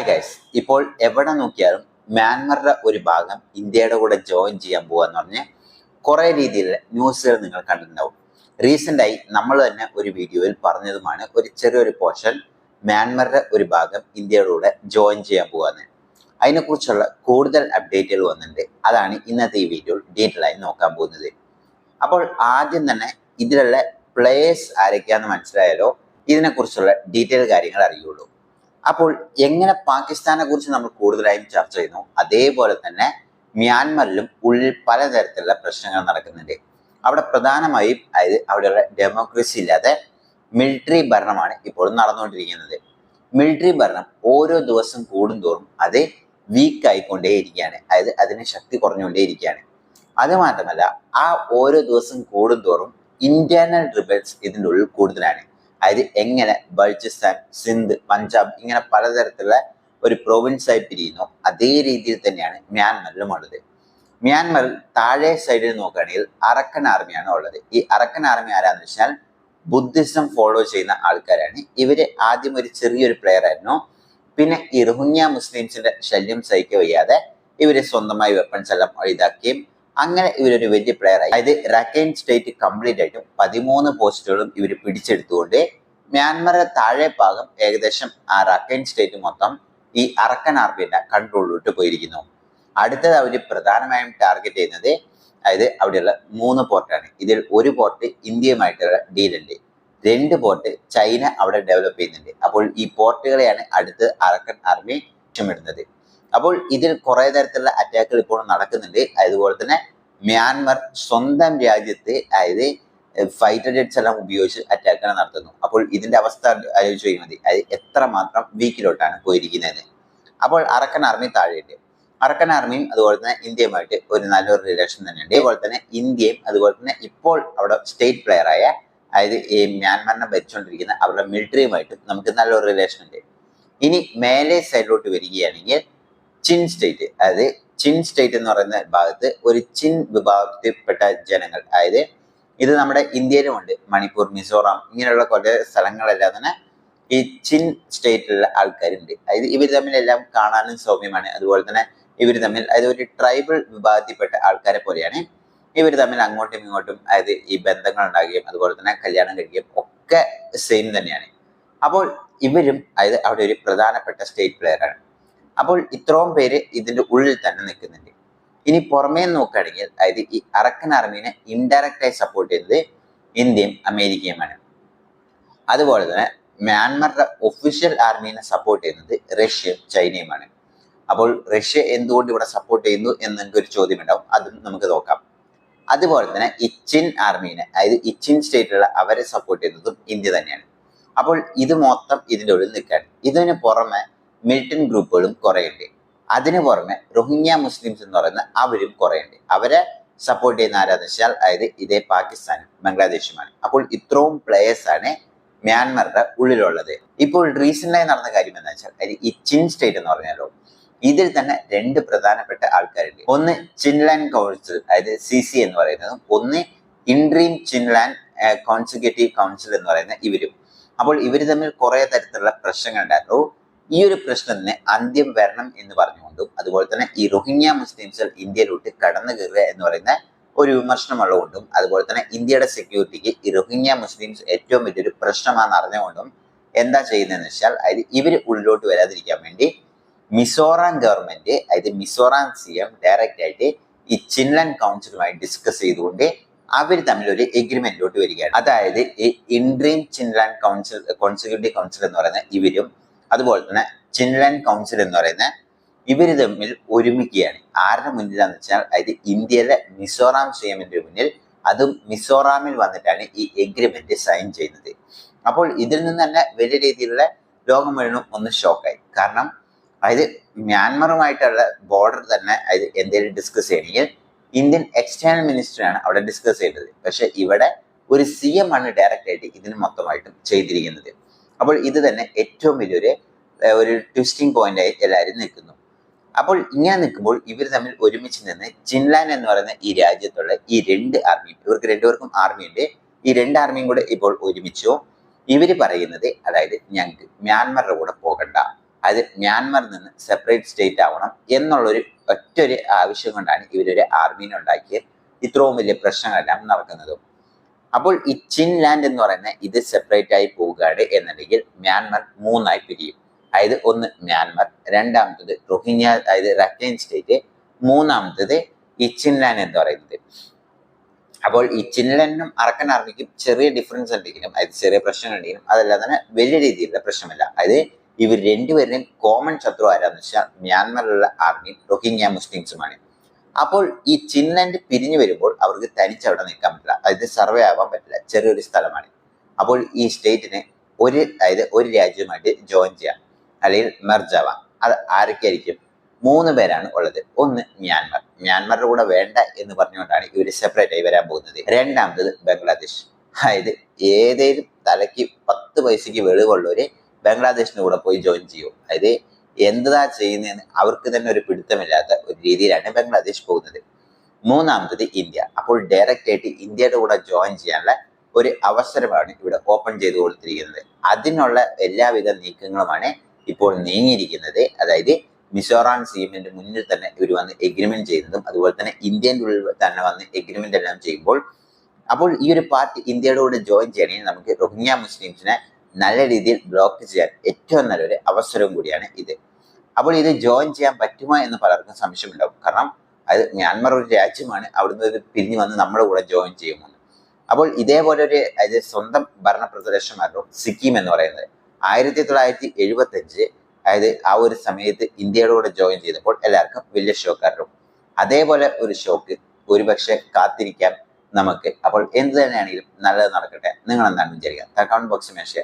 Hi guys ഇപ്പോൾ എവിടെ നോക്കിയാലും മ്യാൻമറുടെ ഒരു ഭാഗം ഇന്ത്യയുടെ കൂടെ ജോയിൻ ചെയ്യാൻ പോവാന്ന് പറഞ്ഞ് കുറേ രീതിയിലുള്ള ന്യൂസുകൾ നിങ്ങൾ കണ്ടിട്ടുണ്ടാവും. റീസെന്റായി നമ്മൾ തന്നെ ഒരു വീഡിയോയിൽ പറഞ്ഞതുമാണ് ഒരു ചെറിയൊരു പോർഷൻ മ്യാൻമറുടെ ഒരു ഭാഗം ഇന്ത്യയുടെ കൂടെ ജോയിൻ ചെയ്യാൻ പോവാന്ന്. അതിനെക്കുറിച്ചുള്ള കൂടുതൽ അപ്ഡേറ്റുകൾ വന്നിട്ടുണ്ട്. അതാണ് ഇന്നത്തെ ഈ വീഡിയോയിൽ ഡീറ്റെയിൽ ആയി നോക്കാൻ പോകുന്നത്. അപ്പോൾ ആദ്യം തന്നെ ഇതിലുള്ള പ്ലേയേഴ്സ് ആരൊക്കെയാന്ന് മനസ്സിലായാലോ? ഇതിനെക്കുറിച്ചുള്ള ഡീറ്റെയിൽ കാര്യങ്ങൾ അറിയുള്ളൂ. അപ്പോൾ എങ്ങനെ പാകിസ്ഥാനെ കുറിച്ച് നമ്മൾ കൂടുതലായും ചർച്ച ചെയ്യുന്നു? അതേപോലെ തന്നെ മ്യാൻമറിലും ഉള്ളിൽ പലതരത്തിലുള്ള പ്രശ്നങ്ങൾ നടക്കുന്നുണ്ട്. അവിടെ പ്രധാനമായും അതായത് അവിടെയുള്ള ഡെമോക്രസി ഇല്ലാതെ മിലിറ്ററി ഭരണമാണ് ഇപ്പോൾ നടന്നുകൊണ്ടിരിക്കുന്നത്. മിലിറ്ററി ഭരണം ഓരോ ദിവസം കൂടുന്തോറും അത് വീക്ക് ആയിക്കൊണ്ടേയിരിക്കുകയാണ്. അതായത് അതിന് ശക്തി കുറഞ്ഞുകൊണ്ടേയിരിക്കുകയാണ്. അത് മാത്രമല്ല ആ ഓരോ ദിവസം കൂടുന്തോറും ഇന്റേണൽ റിബൽസ് ഇതിന്റെ ഉള്ളിൽ കൂടുതലാണ്. അതായത് എങ്ങനെ ബൾച്ചിസ്ഥാൻ സിന്ധ് പഞ്ചാബ് ഇങ്ങനെ പലതരത്തിലുള്ള ഒരു പ്രൊവിൻസ് ആയി പിരിയുന്നു. അതേ രീതിയിൽ തന്നെയാണ് മ്യാൻമറിലും ഉള്ളത്. മ്യാൻമറിൽ താഴെ സൈഡിൽ നോക്കുകയാണെങ്കിൽ അറക്കൻ ആർമിയാണ് ഉള്ളത്. ഈ അറക്കൻ ആർമി ആരാന്ന് വെച്ചാൽ ബുദ്ധിസം ഫോളോ ചെയ്യുന്ന ആൾക്കാരാണ്. ഇവർ ആദ്യം ഒരു ചെറിയൊരു പ്ലെയർ ആയിരുന്നു. പിന്നെ ഈ റുഹിങ്ങ മുസ്ലിംസിന്റെ ശല്യം സഹിക്കുക വയ്യാതെ ഇവർ സ്വന്തമായി വെപ്പൺസ് എല്ലാം ഇതാക്കുകയും അങ്ങനെ ഇവരൊരു വലിയ പ്ലെയർ ആയി. അതായത് റക്കൈൻ സ്റ്റേറ്റ് കംപ്ലീറ്റ് ആയിട്ടും പതിമൂന്ന് പോസ്റ്റുകളും ഇവർ പിടിച്ചെടുത്തുകൊണ്ട് മ്യാൻമറിന്റെ താഴെ ഭാഗം ഏകദേശം ആ റക്കൈൻ സ്റ്റേറ്റ് മൊത്തം ഈ അറക്കൻ ആർമിയുടെ കൺട്രോളിലോട്ട് പോയിരിക്കുന്നു. അടുത്തത് അവർ പ്രധാനമായും ടാർഗറ്റ് ചെയ്യുന്നത് അതായത് അവിടെയുള്ള മൂന്ന് പോർട്ടാണ് ഇതിൽ ഒരു പോർട്ട് ഇന്ത്യയുമായിട്ടുള്ള ഡീലുണ്ട് രണ്ട് പോർട്ട് ചൈന അവിടെ ഡെവലപ്പ് ചെയ്യുന്നുണ്ട്. അപ്പോൾ ഈ പോർട്ടുകളെയാണ് അടുത്ത് അറക്കൻ ആർമി ലക്ഷ്യമിടുന്നത് അപ്പോൾ ഇതിൽ കുറെ തരത്തിലുള്ള അറ്റാക്കുകൾ ഇപ്പോൾ നടക്കുന്നുണ്ട്. അതുപോലെ തന്നെ മ്യാൻമർ സ്വന്തം രാജ്യത്ത് അതായത് ഫൈറ്റർ ജെറ്റ്സ് എല്ലാം ഉപയോഗിച്ച് അറ്റാക്കുകൾ നടത്തുന്നു. അപ്പോൾ ഇതിന്റെ അവസ്ഥ ആലോചിച്ച് നോക്കിയാൽ മതി അത് എത്രമാത്രം വീക്കിലോട്ടാണ് പോയിരിക്കുന്നത്. അപ്പോൾ അറക്കൻ ആർമി താഴെയുണ്ട്. അറക്കൻ ആർമിയും അതുപോലെ തന്നെ ഇന്ത്യയുമായിട്ട് ഒരു നല്ലൊരു റിലേഷൻ തന്നെയുണ്ട്. അതുപോലെ തന്നെ ഇന്ത്യയും അതുപോലെ തന്നെ ഇപ്പോൾ അവിടെ സ്റ്റേറ്റ് പ്ലെയർ ആയ അതായത് ഈ മ്യാൻമറിനെ ഭരിച്ചുകൊണ്ടിരിക്കുന്ന അവരുടെ മിലിറ്ററിയുമായിട്ട് നമുക്ക് നല്ലൊരു റിലേഷൻ ഉണ്ട്. ഇനി മേലെ സൈഡിലോട്ട് വരികയാണെങ്കിൽ ചിൻ സ്റ്റേറ്റ് അതായത് ചിൻ സ്റ്റേറ്റ് എന്ന് പറയുന്ന ഭാഗത്ത് ഒരു ചിൻ വിഭാഗത്തിൽപ്പെട്ട ജനങ്ങൾ. അതായത് ഇത് നമ്മുടെ ഇന്ത്യയിലുമുണ്ട്. മണിപ്പൂർ മിസോറാം ഇങ്ങനെയുള്ള കുറേ സ്ഥലങ്ങളെല്ലാം തന്നെ ഈ ചിൻ സ്റ്റേറ്റിലുള്ള ആൾക്കാരുണ്ട്. അതായത് ഇവർ തമ്മിലെല്ലാം കാണാനും സൗമ്യമാണ്. അതുപോലെ തന്നെ ഇവർ തമ്മിൽ അതായത് ഒരു ട്രൈബൽ വിഭാഗത്തിൽപ്പെട്ട ആൾക്കാരെ പോലെയാണ് ഇവർ തമ്മിൽ അങ്ങോട്ടും ഇങ്ങോട്ടും അതായത് ഈ ബന്ധങ്ങൾ ഉണ്ടാകുകയും അതുപോലെ തന്നെ കല്യാണം കഴിക്കുകയും ഒക്കെ സെയിം തന്നെയാണ്. അപ്പോൾ ഇവരും അതായത് അവിടെ ഒരു പ്രധാനപ്പെട്ട സ്റ്റേറ്റ് പ്ലെയർ ആണ്. അപ്പോൾ ഇത്രയും പേര് ഇതിന്റെ ഉള്ളിൽ തന്നെ നിൽക്കുന്നുണ്ട്. ഇനി പുറമേ നോക്കുകയാണെങ്കിൽ അതായത് ഈ അറക്കൻ ആർമീനെ ഇൻഡയറക്റ്റായി സപ്പോർട്ട് ചെയ്തത് ഇന്ത്യയും അമേരിക്കയുമാണ്. അതുപോലെ തന്നെ മ്യാൻമറുടെ ഒഫീഷ്യൽ ആർമീനെ സപ്പോർട്ട് ചെയ്യുന്നത് റഷ്യയും ചൈനയുമാണ്. അപ്പോൾ റഷ്യ എന്തുകൊണ്ട് ഇവിടെ സപ്പോർട്ട് ചെയ്യുന്നു എന്നൊക്കെ ഒരു ചോദ്യം ഉണ്ടാവും അതും നമുക്ക് നോക്കാം. അതുപോലെ തന്നെ ഇച്ചിൻ ആർമീനെ അതായത് ഇച്ചിൻ സ്റ്റേറ്റിലുള്ള അവരെ സപ്പോർട്ട് ചെയ്യുന്നതും ഇന്ത്യ തന്നെയാണ്. അപ്പോൾ ഇത് മൊത്തം ഇതിന്റെ ഉള്ളിൽ നിൽക്കുകയാണ്. ഇതിന് പുറമെ മിലിറ്റൻ ഗ്രൂപ്പുകളും കുറേയുണ്ട്. അതിന് പുറമെ റോഹിംഗ്യ മുസ്ലിംസ് എന്ന് പറയുന്ന അവരും കുറേയുണ്ട്. അവരെ സപ്പോർട്ട് ചെയ്യുന്ന ആരാന്ന് വെച്ചാൽ അതായത് ഇതേ പാകിസ്ഥാനും ബംഗ്ലാദേശുമാണ്. അപ്പോൾ ഇത്രയും പ്ലേയേഴ്സ് ആണ് മ്യാൻമറുടെ ഉള്ളിലുള്ളത്. ഇപ്പോൾ റീസെന്റായി നടന്ന കാര്യം എന്താ വെച്ചാൽ അതായത് ഈ ചിൻ സ്റ്റേറ്റ് എന്ന് പറഞ്ഞാലോ ഇതിൽ തന്നെ രണ്ട് പ്രധാനപ്പെട്ട ആൾക്കാരുണ്ട്. ഒന്ന് ചിൻലാൻഡ് കൗൺസിൽ അതായത് സി സി എന്ന് പറയുന്നതും ഒന്ന് ഇൻഡ്രീം ചിൻലാൻഡ് കോൺസിക്യൂട്ടീവ് കൗൺസിൽ എന്ന് പറയുന്ന ഇവരും. അപ്പോൾ ഇവർ തമ്മിൽ കുറെ തരത്തിലുള്ള പ്രശ്നങ്ങൾ ഉണ്ടായിരുന്നു. ഈ ഒരു പ്രശ്നത്തിന് അന്ത്യം വരണം എന്ന് പറഞ്ഞുകൊണ്ടും അതുപോലെ തന്നെ ഈ റോഹിംഗ്യ മുസ്ലിംസ് ഇന്ത്യയിലോട്ട് കടന്നു കയറുക എന്ന് പറയുന്ന ഒരു വിമർശനമുള്ളതുകൊണ്ടും അതുപോലെ തന്നെ ഇന്ത്യയുടെ സെക്യൂരിറ്റിക്ക് ഈ റോഹിംഗ്യ മുസ്ലിംസ് ഏറ്റവും വലിയൊരു പ്രശ്നമാണെന്ന് അറിഞ്ഞുകൊണ്ടും എന്താ ചെയ്യുന്നതെന്ന് വെച്ചാൽ അതായത് ഇവർ ഉള്ളിലോട്ട് വരാതിരിക്കാൻ വേണ്ടി മിസോറാം ഗവൺമെന്റ് അതായത് മിസോറാം സി എം ഡയറക്റ്റ് ആയിട്ട് ഈ ചിൻലൻ കൗൺസിലുമായി ഡിസ്കസ് ചെയ്തുകൊണ്ട് അവർ തമ്മിൽ ഒരു എഗ്രിമെന്റിലോട്ട് വരികയാണ്. അതായത് ഈ interim Chinland council consecutive council എന്ന് പറയുന്ന ഇവരും അതുപോലെ തന്നെ ചിൽഡ്രൻ കൗൺസിൽ എന്ന് പറയുന്ന ഇവർ തമ്മിൽ ഒരുമിക്കുകയാണ്. ആരുടെ മുന്നിലാന്ന് വെച്ചാൽ അതായത് ഇന്ത്യയിലെ മിസോറാം സി എമ്മിന്റെ മുന്നിൽ അതും മിസോറാമിൽ വന്നിട്ടാണ് ഈ എഗ്രിമെന്റ് സൈൻ ചെയ്യുന്നത്. അപ്പോൾ ഇതിൽ നിന്ന് തന്നെ വലിയ രീതിയിലുള്ള ലോകം മുഴുവനും ഒന്ന് ഷോക്കായി കാരണം അതായത് മ്യാൻമറുമായിട്ടുള്ള ബോർഡർ തന്നെ അതായത് എന്തെങ്കിലും ഡിസ്കസ് ചെയ്യണമെങ്കിൽ ഇന്ത്യൻ എക്സ്റ്റേണൽ മിനിസ്റ്ററാണ് അവിടെ ഡിസ്കസ് ചെയ്തത് പക്ഷെ ഇവിടെ ഒരു സി എം ആണ് ഡയറക്റ്റ് ആയിട്ട് ഇതിന് മൊത്തമായിട്ടും ചെയ്തിരിക്കുന്നത്. അപ്പോൾ ഇത് തന്നെ ഏറ്റവും വലിയൊരു ഒരു ട്വിസ്റ്റിംഗ് പോയിന്റ് ആയി എല്ലാവരും നിൽക്കുന്നു. അപ്പോൾ ഇങ്ങനെ നിൽക്കുമ്പോൾ ഇവർ തമ്മിൽ ഒരുമിച്ച് നിന്ന് ചിൻലാൻ എന്ന് പറയുന്ന ഈ രാജ്യത്തുള്ള ഈ രണ്ട് ആർമി ഇവർക്ക് രണ്ടുപേർക്കും ആർമിയുണ്ട് ഈ രണ്ട് ആർമിയും കൂടെ ഇപ്പോൾ ഒരുമിച്ചോ. ഇവർ പറയുന്നത് അതായത് ഞങ്ങൾക്ക് മ്യാൻമറുടെ കൂടെ പോകണ്ട. അതായത് മ്യാൻമറിൽ നിന്ന് സെപ്പറേറ്റ് സ്റ്റേറ്റ് ആവണം എന്നുള്ളൊരു ഒറ്റൊരു ആവശ്യം കൊണ്ടാണ് ഇവരൊരു ആർമീനെ ഉണ്ടാക്കിയത്. ഇത്രയും വലിയ പ്രശ്നങ്ങളെല്ലാം നടക്കുന്നതും. അപ്പോൾ ഈ ചിൻലാൻഡ് എന്ന് പറയുന്ന ഇത് സെപ്പറേറ്റ് ആയി പോവുകയാണ് എന്നുണ്ടെങ്കിൽ മ്യാൻമർ മൂന്നായി പിരിയും. അതായത് ഒന്ന് മ്യാൻമർ രണ്ടാമത്തത് റോഹിംഗ്യ അതായത് റക്കൈൻ സ്റ്റേറ്റ് മൂന്നാമത്തത് ഈ ചിൻലാൻ എന്ന് പറയുന്നത്. അപ്പോൾ ഈ ചിൻലനും അറക്കൻ ആർമിക്കും ചെറിയ ഡിഫറൻസ് ഉണ്ടെങ്കിലും അതായത് ചെറിയ പ്രശ്നം ഉണ്ടെങ്കിലും അതല്ലാതെ തന്നെ വലിയ രീതിയിലുള്ള പ്രശ്നമല്ല. അതായത് ഇവർ രണ്ടുപേരുടെയും കോമൺ ശത്രു ആരാന്ന് വെച്ചാൽ മ്യാൻമറിലുള്ള ആർമി റോഹിംഗ്യ മുസ്ലിംസുമാണ്. അപ്പോൾ ഈ ചിൻലൻഡ് പിരിഞ്ഞു വരുമ്പോൾ അവർക്ക് തനിച്ച് അവിടെ നിൽക്കാൻ പറ്റില്ല. അതായത് സർവേ ആവാൻ പറ്റില്ല. ചെറിയൊരു സ്ഥലമാണ്. അപ്പോൾ ഈ സ്റ്റേറ്റിനെ ഒരു അതായത് ഒരു രാജ്യവുമായിട്ട് ജോയിൻ ചെയ്യാം. അല്ലെങ്കിൽ മെർജ് ആവാം അത് ആരൊക്കെയായിരിക്കും? മൂന്ന് പേരാണ് ഉള്ളത്. ഒന്ന് മ്യാൻമർ. മ്യാൻമറുടെ കൂടെ വേണ്ട എന്ന് പറഞ്ഞുകൊണ്ടാണ് ഇവർ സെപ്പറേറ്റ് ആയി വരാൻ പോകുന്നത്. രണ്ടാമത്തത് ബംഗ്ലാദേശ്. അതായത് ഏതേലും തലയ്ക്ക് പത്ത് പൈസയ്ക്ക് വെളിവുള്ളവര് ബംഗ്ലാദേശിന്റെ കൂടെ പോയി ജോയിൻ ചെയ്യും. അതായത് എന്താ ചെയ്യുന്നതെന്ന് അവർക്ക് തന്നെ ഒരു പിടുത്തമില്ലാത്ത ഒരു രീതിയിലാണ് ബംഗ്ലാദേശ് പോകുന്നത്. മൂന്നാമത്തത് ഇന്ത്യ. അപ്പോൾ ഡയറക്റ്റ് ആയിട്ട് ഇന്ത്യയുടെ കൂടെ ജോയിൻ ചെയ്യാനുള്ള ഒരു അവസരമാണ് ഇവിടെ ഓപ്പൺ ചെയ്ത് കൊടുത്തിരിക്കുന്നത്. അതിനുള്ള എല്ലാവിധ നീക്കങ്ങളുമാണ് ഇപ്പോൾ നീങ്ങിയിരിക്കുന്നത് അതായത് മിസോറാം സീമിന്റെ മുന്നിൽ തന്നെ ഇവർ വന്ന് എഗ്രിമെന്റ് ചെയ്യുന്നതും അതുപോലെ തന്നെ ഇന്ത്യന്റെ ഉള്ളിൽ തന്നെ വന്ന് എഗ്രിമെന്റ് എല്ലാം ചെയ്യുമ്പോൾ അപ്പോൾ ഈ ഒരു പാർട്ടി ഇന്ത്യയുടെ കൂടെ ജോയിൻ ചെയ്യണമെങ്കിൽ നമുക്ക് റോഹിംഗ്യ മുസ്ലിംസിനെ നല്ല രീതിയിൽ ബ്ലോക്ക് ചെയ്യാൻ ഏറ്റവും നല്ലൊരു അവസരവും കൂടിയാണ് ഇത്. അപ്പോൾ ഇത് ജോയിൻ ചെയ്യാൻ പറ്റുമോ എന്ന് പലർക്കും സംശയമുണ്ടാവും. കാരണം അത് മ്യാൻമർ ഒരു രാജ്യമാണ് അവിടുന്ന് ഇത് പിരിഞ്ഞു വന്ന് നമ്മുടെ കൂടെ ജോയിൻ ചെയ്യുമെന്ന്. അപ്പോൾ ഇതേപോലെ ഒരു സ്വന്തം ഭരണ പ്രദേശമായിരുന്നു സിക്കിം എന്ന് പറയുന്നത്. ആയിരത്തി തൊള്ളായിരത്തി എഴുപത്തി അഞ്ച് അതായത് ആ ഒരു സമയത്ത് ഇന്ത്യയുടെ കൂടെ ജോയിൻ ചെയ്തപ്പോൾ എല്ലാവർക്കും വലിയ ഷോക്കായിരുന്നു അതേപോലെ ഒരു ഷോക്ക് ഒരുപക്ഷെ കാത്തിരിക്കാം നമുക്ക്. അപ്പോൾ എന്ത് തന്നെയാണെങ്കിലും നല്ലത് നടക്കട്ടെ. നിങ്ങൾ എന്താണ് വിചാരിക്കുക കമന്റ് ബോക്സ് മെൻഷൻ